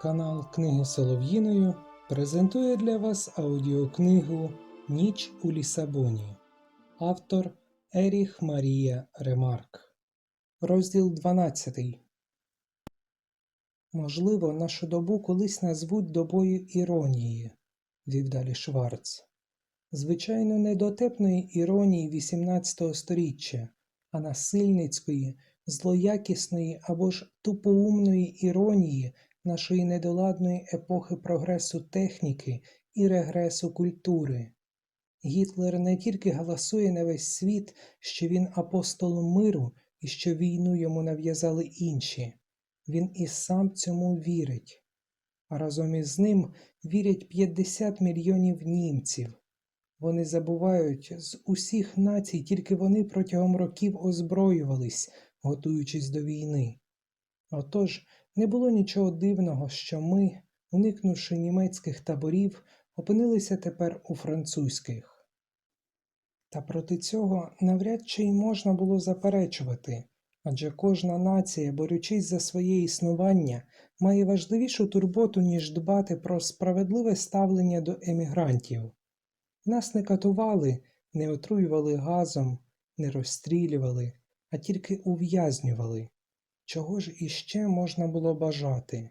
Канал Книги Солов'їною презентує для вас аудіокнигу Ніч у Лісабоні. Автор Еріх Марія Ремарк. Розділ 12. Можливо, нашу добу колись назвуть добою іронії, вів далі Шварц. Звичайно, не дотепної іронії XVIII століття, а насильницької, злоякісної або ж тупоумної іронії нашої недоладної епохи прогресу техніки і регресу культури. Гітлер не тільки галасує на весь світ, що він апостол миру і що війну йому нав'язали інші, він і сам цьому вірить. А разом із ним вірять 50 мільйонів німців. Вони забувають з усіх націй, тільки вони протягом років озброювались, готуючись до війни. Отож, не було нічого дивного, що ми, уникнувши німецьких таборів, опинилися тепер у французьких. Та проти цього навряд чи й можна було заперечувати, адже кожна нація, борючись за своє існування, має важливішу турботу, ніж дбати про справедливе ставлення до емігрантів. Нас не катували, не отруювали газом, не розстрілювали, а тільки ув'язнювали. Чого ж іще можна було бажати?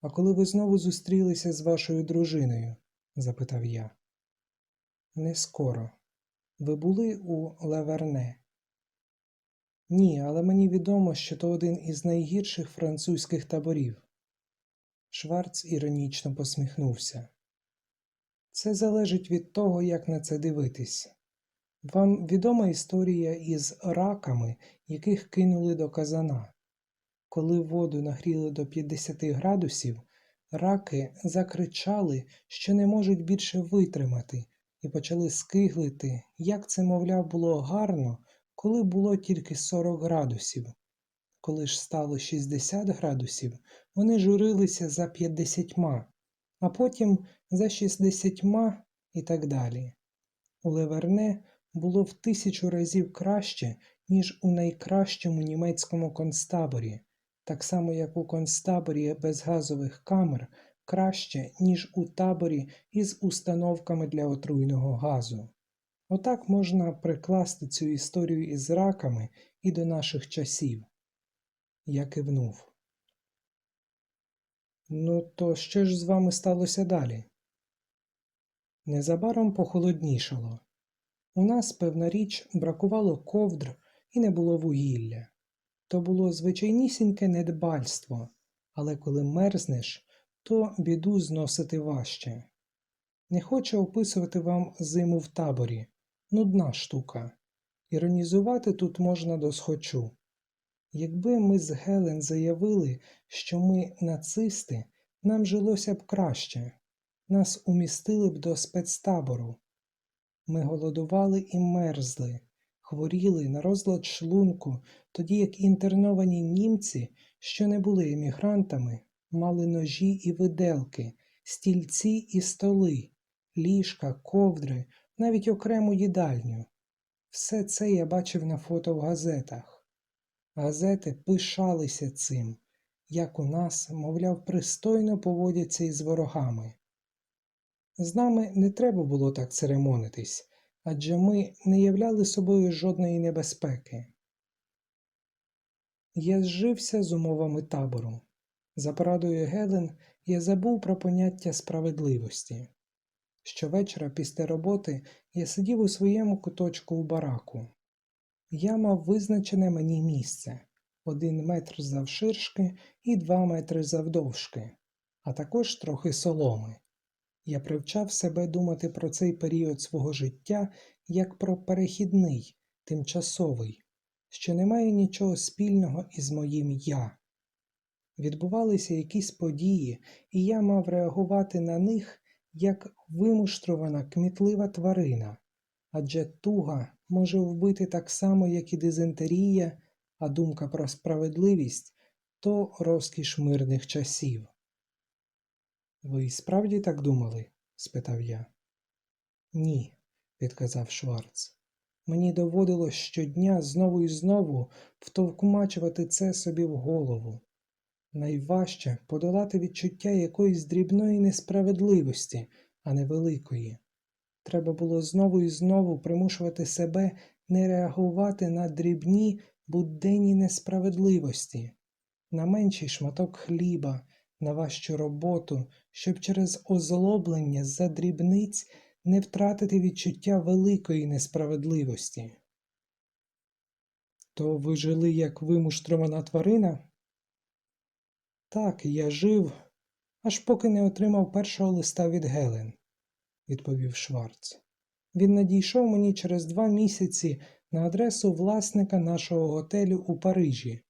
А коли ви знову зустрілися з вашою дружиною? запитав я. Не скоро. Ви були у Леверне? Ні, але мені відомо, що то один із найгірших французьких таборів. Шварц іронічно посміхнувся. Це залежить від того, як на це дивитись. Вам відома історія із раками, яких кинули до казана. Коли воду нагріли до 50 градусів, раки закричали, що не можуть більше витримати, і почали скиглити, як це, мовляв, було гарно, коли було тільки 40 градусів. Коли ж стало 60 градусів, вони журилися за 50, а потім за 60 і так далі. У Леверне було в тисячу разів краще, ніж у найкращому німецькому концтаборі, так само як у концтаборі без газових камер краще, ніж у таборі із установками для отруйного газу. Отак можна прикласти цю історію із раками і до наших часів. Я кивнув. Ну, то що ж з вами сталося далі? Незабаром похолоднішало. У нас, певна річ, бракувало ковдр і не було вугілля. То було звичайнісіньке недбальство, але коли мерзнеш, то біду зносити важче. Не хочу описувати вам зиму в таборі нудна штука. Іронізувати тут можна досхочу. Якби ми з Гелен заявили, що ми нацисти, нам жилося б краще, нас умістили б до спецтабору. Ми голодували і мерзли, хворіли на розлад шлунку, тоді як інтерновані німці, що не були емігрантами, мали ножі і виделки, стільці і столи, ліжка, ковдри, навіть окрему їдальню. Все це я бачив на фото в газетах. Газети пишалися цим, як у нас, мовляв, пристойно поводяться із ворогами. З нами не треба було так церемонитись, адже ми не являли собою жодної небезпеки. Я зжився з умовами табору. За порадою Гелен я забув про поняття справедливості. Щовечора після роботи я сидів у своєму куточку у бараку. Я мав визначене мені місце один метр завширшки і два метри завдовжки, а також трохи соломи. Я привчав себе думати про цей період свого життя як про перехідний, тимчасовий, що не має нічого спільного із моїм я. Відбувалися якісь події, і я мав реагувати на них як вимуштрована кмітлива тварина, адже туга може вбити так само, як і дизентерія, а думка про справедливість то розкіш мирних часів. Ви справді так думали? спитав я. Ні, відказав Шварц. Мені доводилось щодня знову і знову втовкмачувати це собі в голову. Найважче подолати відчуття якоїсь дрібної несправедливості, а не великої. Треба було знову і знову примушувати себе не реагувати на дрібні буденні несправедливості, на менший шматок хліба, на важчу роботу, щоб через озлоблення за дрібниць не втратити відчуття великої несправедливості. То ви жили як вимуштрована тварина? Так, я жив, аж поки не отримав першого листа від Гелен, відповів Шварц. Він надійшов мені через два місяці на адресу власника нашого готелю у Парижі.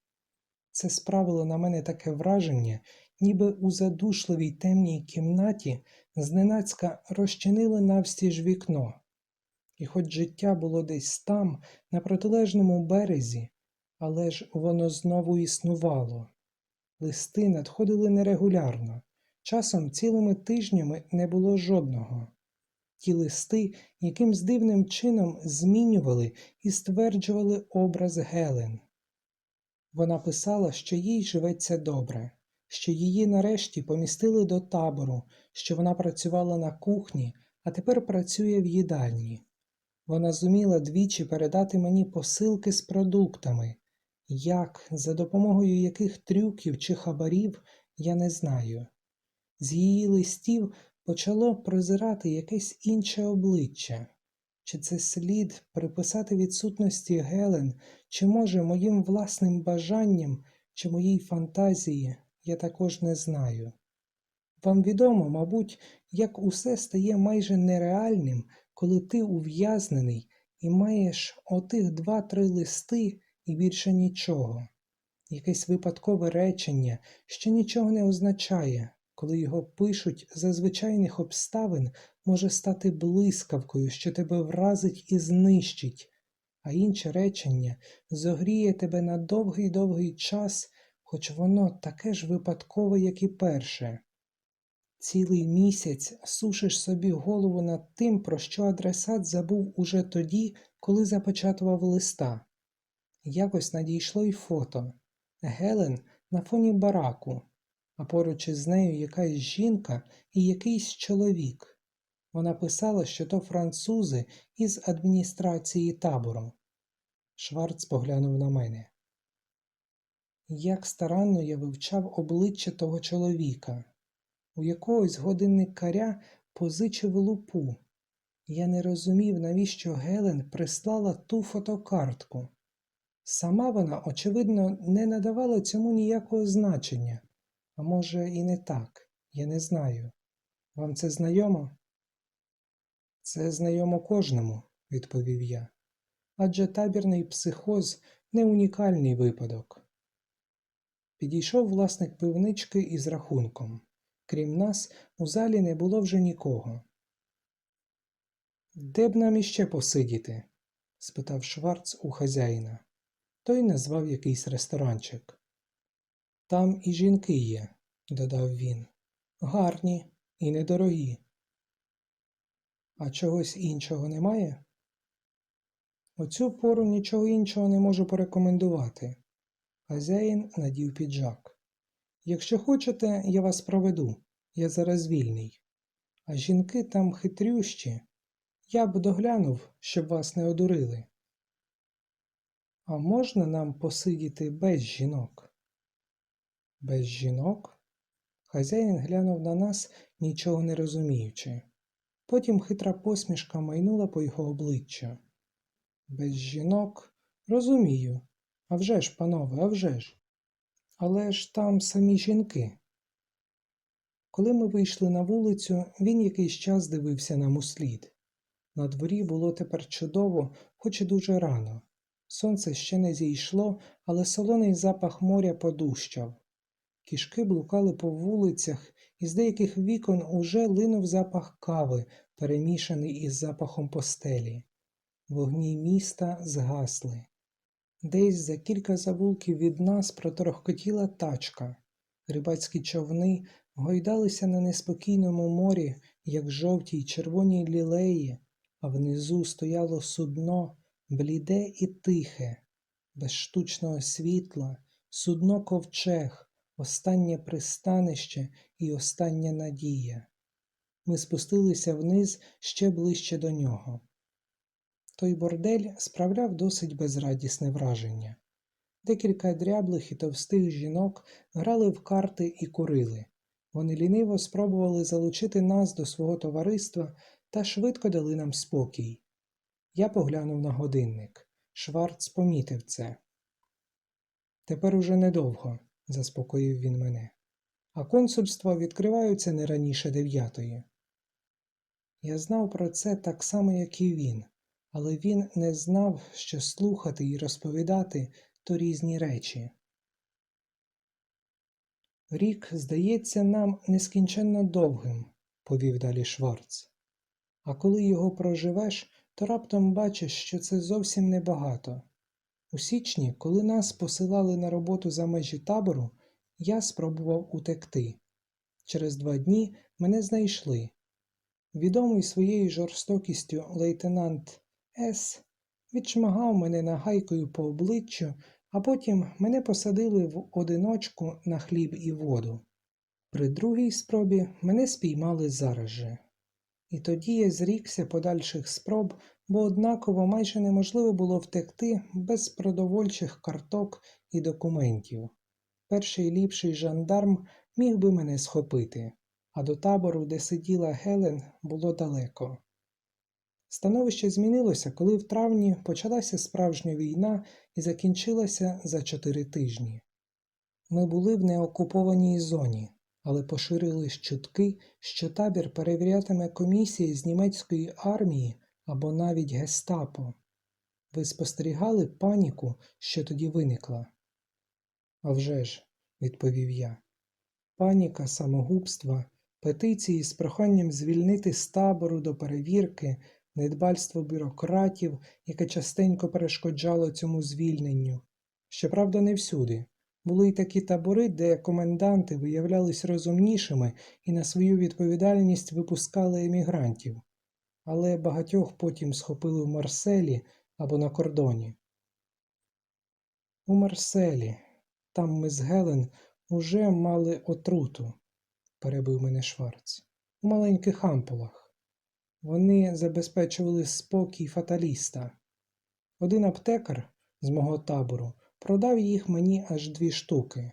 Це справило на мене таке враження, ніби у задушливій темній кімнаті зненацька розчинили навстіж вікно. І хоч життя було десь там, на протилежному березі, але ж воно знову існувало. Листи надходили нерегулярно, часом цілими тижнями не було жодного. Ті листи якимсь дивним чином змінювали і стверджували образ Гелен. Вона писала, що їй живеться добре, що її нарешті помістили до табору, що вона працювала на кухні, а тепер працює в їдальні. Вона зуміла двічі передати мені посилки з продуктами. Як, за допомогою яких трюків чи хабарів, я не знаю. З її листів почало прозирати якесь інше обличчя. Чи це слід приписати відсутності Гелен, чи, може, моїм власним бажанням, чи моїй фантазії, я також не знаю. Вам відомо, мабуть, як усе стає майже нереальним, коли ти ув'язнений і маєш отих два-три листи і більше нічого. Якесь випадкове речення, що нічого не означає, коли його пишуть за звичайних обставин, може стати блискавкою, що тебе вразить і знищить, а інше речення зогріє тебе на довгий довгий час, хоч воно таке ж випадкове, як і перше. Цілий місяць сушиш собі голову над тим, про що адресат забув уже тоді, коли запечатував листа. Якось надійшло й фото Гелен на фоні бараку, а поруч із нею якась жінка і якийсь чоловік. Вона писала, що то французи із адміністрації табору. Шварц поглянув на мене. Як старанно я вивчав обличчя того чоловіка. У якогось годинникаря позичив лупу. Я не розумів, навіщо Гелен прислала ту фотокартку. Сама вона, очевидно, не надавала цьому ніякого значення, а може, і не так, я не знаю. Вам це знайомо? Це знайомо кожному, відповів я. Адже табірний психоз не унікальний випадок. Підійшов власник пивнички із рахунком. Крім нас, у залі не було вже нікого. Де б нам іще посидіти? спитав Шварц у хазяїна. Той назвав якийсь ресторанчик. Там і жінки є, додав він. Гарні і недорогі. А чогось іншого немає? У цю пору нічого іншого не можу порекомендувати. Хазяїн надів піджак. Якщо хочете, я вас проведу, я зараз вільний. А жінки там хитрющі. Я б доглянув, щоб вас не одурили. А можна нам посидіти без жінок? Без жінок? Хазяїн глянув на нас, нічого не розуміючи. Потім хитра посмішка майнула по його обличчя. Без жінок розумію. А вже ж, панове, а вже ж. Але ж там самі жінки. Коли ми вийшли на вулицю, він якийсь час дивився нам услід. На дворі було тепер чудово, хоч і дуже рано. Сонце ще не зійшло, але солоний запах моря подущав. Кішки блукали по вулицях, і з деяких вікон уже линув запах кави, перемішаний із запахом постелі. Вогні міста згасли. Десь за кілька завулків від нас проторохкотіла тачка. Рибацькі човни гойдалися на неспокійному морі, як жовті й червоні лілеї, а внизу стояло судно, бліде і тихе, без штучного світла, судно ковчег, останнє пристанище і остання надія. Ми спустилися вниз ще ближче до нього. Той бордель справляв досить безрадісне враження. Декілька дряблих і товстих жінок грали в карти і курили. Вони ліниво спробували залучити нас до свого товариства та швидко дали нам спокій. Я поглянув на годинник. Шварц помітив це. Тепер уже недовго, заспокоїв він мене, а консульства відкриваються не раніше дев'ятої. Я знав про це так само, як і він, але він не знав, що слухати і розповідати то різні речі. Рік здається нам нескінченно довгим, повів далі Шварц. А коли його проживеш, то раптом бачиш, що це зовсім небагато. У січні, коли нас посилали на роботу за межі табору, я спробував утекти. Через два дні мене знайшли. Відомий своєю жорстокістю лейтенант С. відшмагав мене нагайкою по обличчю, а потім мене посадили в одиночку на хліб і воду. При другій спробі мене спіймали зараз же. І тоді я зрікся подальших спроб, бо однаково майже неможливо було втекти без продовольчих карток і документів. Перший ліпший жандарм міг би мене схопити, а до табору, де сиділа Гелен, було далеко. Становище змінилося, коли в травні почалася справжня війна і закінчилася за чотири тижні. Ми були в неокупованій зоні, але поширились чутки, що табір перевірятиме комісія з німецької армії або навіть гестапо. Ви спостерігали паніку, що тоді виникла? «А вже ж», – відповів я. Паніка, самогубства, петиції з проханням звільнити з табору до перевірки, недбальство бюрократів, яке частенько перешкоджало цьому звільненню. Щоправда, не всюди. Були й такі табори, де коменданти виявлялись розумнішими і на свою відповідальність випускали емігрантів, але багатьох потім схопили в Марселі або на кордоні. У Марселі, там ми з Гелен уже мали отруту, перебив мене Шварц, у маленьких ампулах. Вони забезпечували спокій фаталіста. Один аптекар з мого табору продав їх мені аж дві штуки.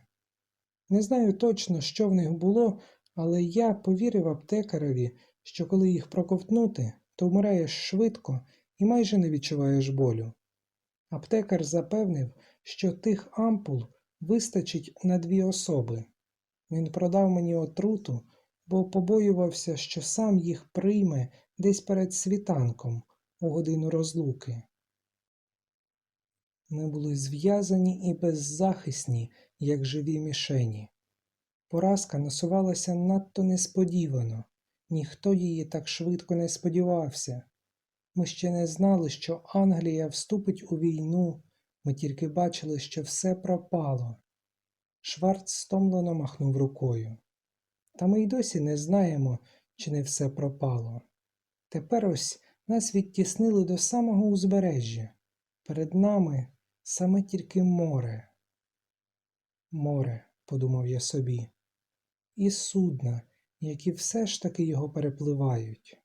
Не знаю точно, що в них було, але я повірив аптекареві, що коли їх проковтнути, то вмираєш швидко і майже не відчуваєш болю. Аптекар запевнив, що тих ампул вистачить на дві особи. Він продав мені отруту, бо побоювався, що сам їх прийме десь перед світанком у годину розлуки. Ми були зв'язані і беззахисні, як живі мішені. Поразка насувалася надто несподівано, ніхто її так швидко не сподівався. Ми ще не знали, що Англія вступить у війну, ми тільки бачили, що все пропало. Шварц стомлено махнув рукою. Та ми й досі не знаємо, чи не все пропало. Тепер ось нас відтіснили до самого узбережжя. Перед нами саме тільки море. Море, подумав я собі, і судна, які все ж таки його перепливають.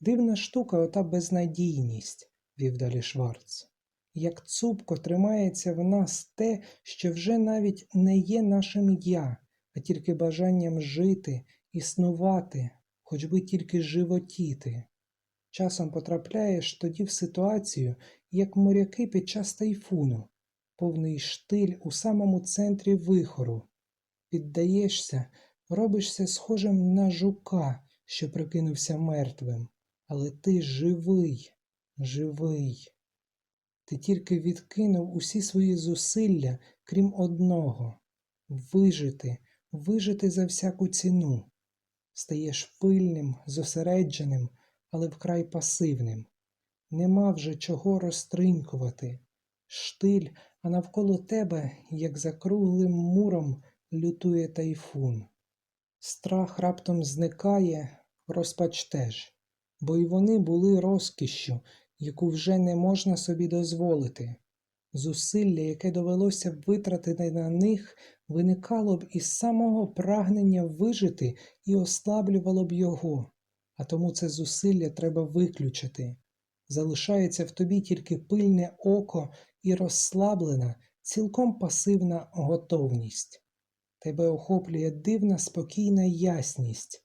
Дивна штука ота безнадійність, вів далі Шварц. Як цупко тримається в нас те, що вже навіть не є нашим я, а тільки бажанням жити, існувати, хоч би тільки животіти. Часом потрапляєш тоді в ситуацію, як моряки під час тайфуну, повний штиль у самому центрі вихору. Піддаєшся, робишся схожим на жука, що прикинувся мертвим, але ти живий, живий. Ти тільки відкинув усі свої зусилля, крім одного вижити, вижити за всяку ціну. Стаєш пильним, зосередженим, але вкрай пасивним. Нема вже чого розтринькувати. Штиль, а навколо тебе, як за круглим муром, лютує тайфун. Страх раптом зникає, розпач теж, бо й вони були розкішшю, яку вже не можна собі дозволити. Зусилля, яке довелося б витратити на них, виникало б із самого прагнення вижити і ослаблювало б його, а тому це зусилля треба виключити. Залишається в тобі тільки пильне око і розслаблена, цілком пасивна готовність. Тебе охоплює дивна спокійна ясність.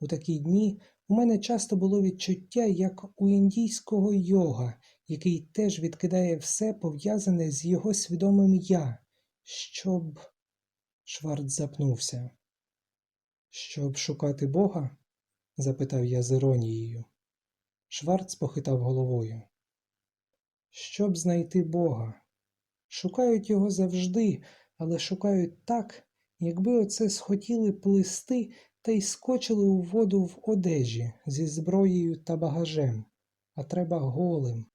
У такі дні у мене часто було відчуття, як у індійського йога, який теж відкидає все пов'язане з його свідомим я, щоб. Шварц запнувся. Щоб шукати Бога? запитав я з іронією. Шварц похитав головою. Щоб знайти Бога. Шукають його завжди, але шукають так, якби оце схотіли плисти та й скочили у воду в одежі зі зброєю та багажем, а треба голим.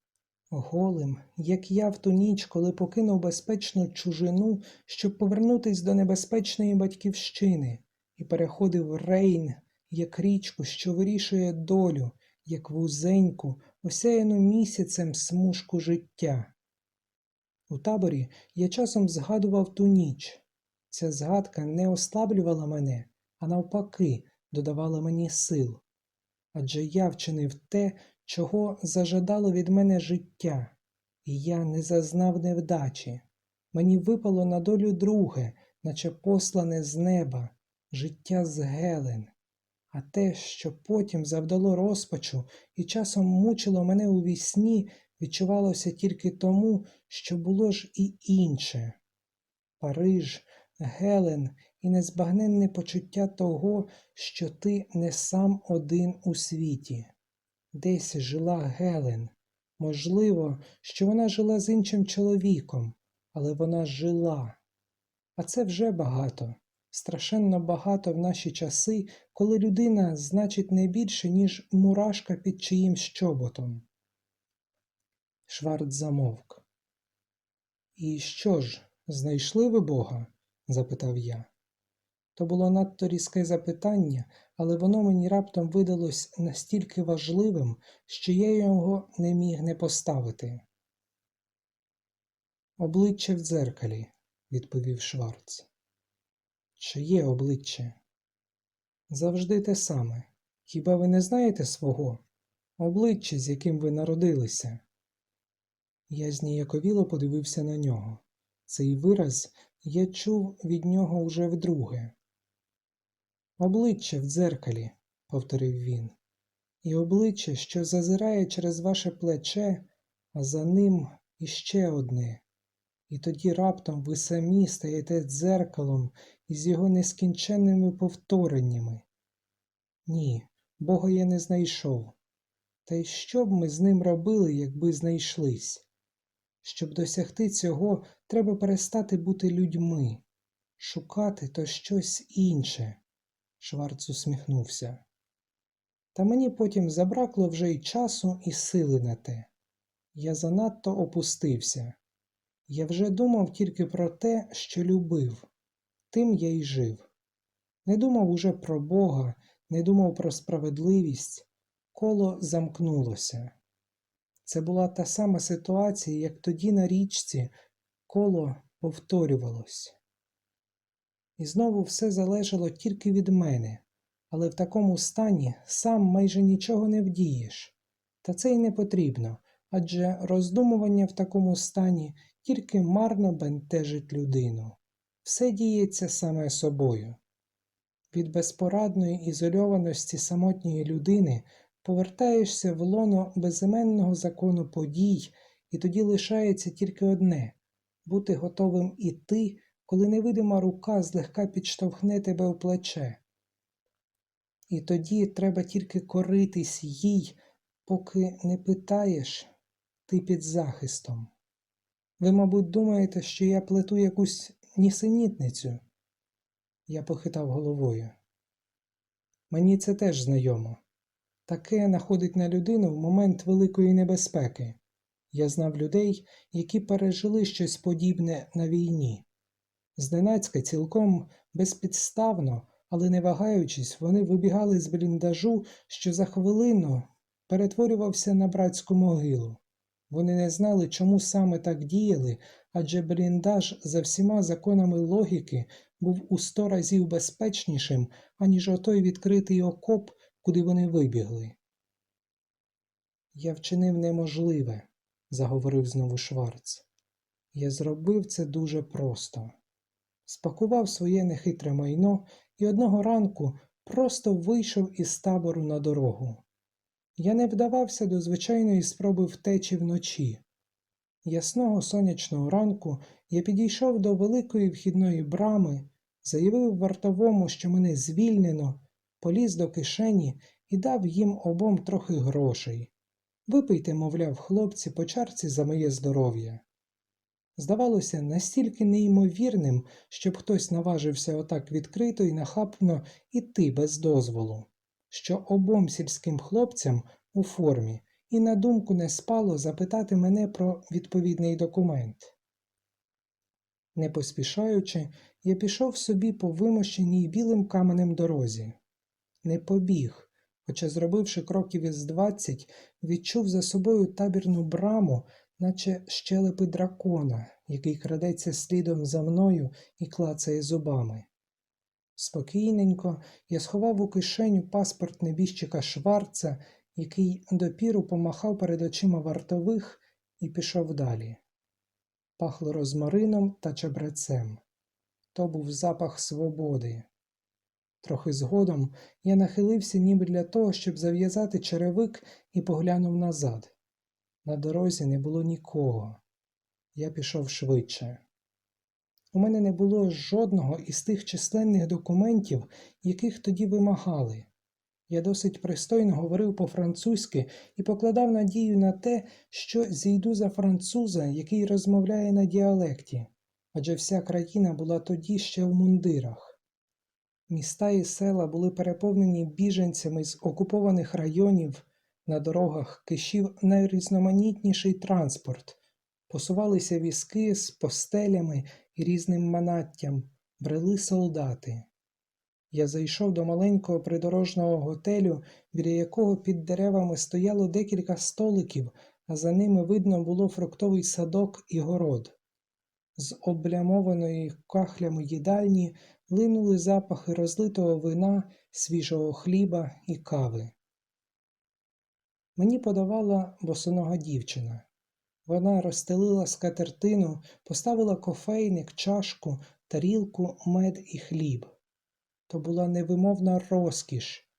Голим, як я в ту ніч, коли покинув безпечну чужину, щоб повернутись до небезпечної батьківщини, і переходив Рейн, як річку, що вирішує долю, як вузеньку, осяяну місяцем смужку життя. У таборі я часом згадував ту ніч. Ця згадка не ослаблювала мене, а навпаки, додавала мені сил. Адже я вчинив те, чого зажадало від мене життя, і я не зазнав невдачі. Мені випало на долю друге, наче послане з неба, життя з Гелен. А те, що потім завдало розпачу і часом мучило мене у вісні, відчувалося тільки тому, що було ж і інше. Париж, Гелен і незбагненне почуття того, що ти не сам один у світі. Десь жила Гелен. Можливо, що вона жила з іншим чоловіком, але вона жила. А це вже багато, страшенно багато в наші часи, коли людина значить не більше, ніж мурашка під чиїмсь чоботом. Шварц замовк. І що ж, знайшли ви Бога? запитав я. То було надто різке запитання, але воно мені раптом видалось настільки важливим, що я його не міг не поставити. Обличчя в дзеркалі, відповів Шварц. Чиє обличчя? Завжди те саме. Хіба ви не знаєте свого? Обличчя, з яким ви народилися? Я зніяковіло подивився на нього. Цей вираз я чув від нього уже вдруге. Обличчя в дзеркалі, повторив він, і обличчя, що зазирає через ваше плече, а за ним іще одне. І тоді раптом ви самі стаєте дзеркалом із його нескінченними повтореннями. Ні, Бога я не знайшов. Та й що б ми з ним робили, якби знайшлись? Щоб досягти цього, треба перестати бути людьми, шукати то щось інше. Шварц усміхнувся. Та мені потім забракло вже й часу, і сили на те. Я занадто опустився. Я вже думав тільки про те, що любив, тим я й жив. Не думав уже про Бога, не думав про справедливість, коло замкнулося. Це була та сама ситуація, як тоді на річці, коло повторювалось. І знову все залежало тільки від мене, але в такому стані сам майже нічого не вдієш. Та це й не потрібно, адже роздумування в такому стані тільки марно бентежить людину. Все діється саме собою. Від безпорадної ізольованості самотньої людини повертаєшся в лоно безіменного закону подій, і тоді лишається тільки одне бути готовим іти, коли невидима рука злегка підштовхне тебе в плече. І тоді треба тільки коритись їй, поки не питаєш, ти під захистом. Ви, мабуть, думаєте, що я плету якусь нісенітницю? Я похитав головою. Мені це теж знайомо. Таке находить на людину в момент великої небезпеки. Я знав людей, які пережили щось подібне на війні. Зненацька цілком безпідставно, але не вагаючись, вони вибігали з бліндажу, що за хвилину перетворювався на братську могилу. Вони не знали, чому саме так діяли, адже бліндаж за всіма законами логіки був у сто разів безпечнішим, аніж отой відкритий окоп, куди вони вибігли. Я вчинив неможливе, заговорив знову Шварц. Я зробив це дуже просто. Спакував своє нехитре майно і одного ранку просто вийшов із табору на дорогу. Я не вдавався до звичайної спроби втечі вночі. Ясного сонячного ранку я підійшов до великої вхідної брами, заявив вартовому, що мене звільнено, поліз до кишені і дав їм обом трохи грошей. Випийте, мовляв, хлопці, по чарці за моє здоров'я. Здавалося, настільки неймовірним, щоб хтось наважився отак відкрито і нахапно іти без дозволу, що обом сільським хлопцям у формі і на думку не спало запитати мене про відповідний документ. Не поспішаючи, я пішов собі по вимощеній білим каменем дорозі. Не побіг, хоча, зробивши кроків із двадцять, відчув за собою табірну браму, наче щелепи дракона, який крадеться слідом за мною і клацає зубами. Спокійненько я сховав у кишеню паспорт небіжчика Шварца, який допіру помахав перед очима вартових і пішов далі. Пахло розмарином та чебрецем. То був запах свободи. Трохи згодом я нахилився ніби для того, щоб зав'язати черевик і поглянув назад. На дорозі не було нікого. Я пішов швидше. У мене не було жодного із тих численних документів, яких тоді вимагали. Я досить пристойно говорив по-французьки і покладав надію на те, що зійду за француза, який розмовляє на діалекті, адже вся країна була тоді ще в мундирах. Міста і села були переповнені біженцями з окупованих районів, на дорогах кишів найрізноманітніший транспорт, посувалися візки з постелями і різним манаттям, брели солдати. Я зайшов до маленького придорожного готелю, біля якого під деревами стояло декілька столиків, а за ними видно було фруктовий садок і город. З облямованої кахлями їдальні линули запахи розлитого вина, свіжого хліба і кави. Мені подавала босонога дівчина. Вона розстелила скатертину, поставила кофейник, чашку, тарілку, мед і хліб. То була невимовна розкіш.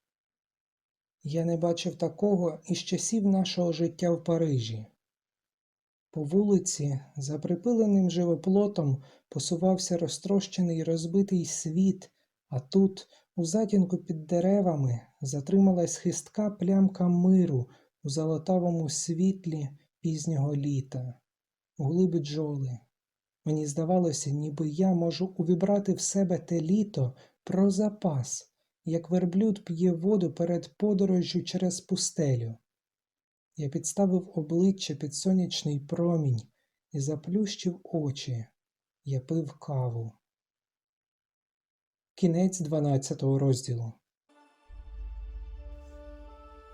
Я не бачив такого із часів нашого життя в Парижі. По вулиці, за припиленим живоплотом, посувався розтрощений розбитий світ, а тут, у затінку під деревами, затрималась хистка плямка миру у золотавому світлі пізнього літа, гули бджоли. Мені здавалося, ніби я можу увібрати в себе те літо про запас, як верблюд п'є воду перед подорожжю через пустелю. Я підставив обличчя під сонячний промінь і заплющив очі. Я пив каву. Кінець 12 розділу.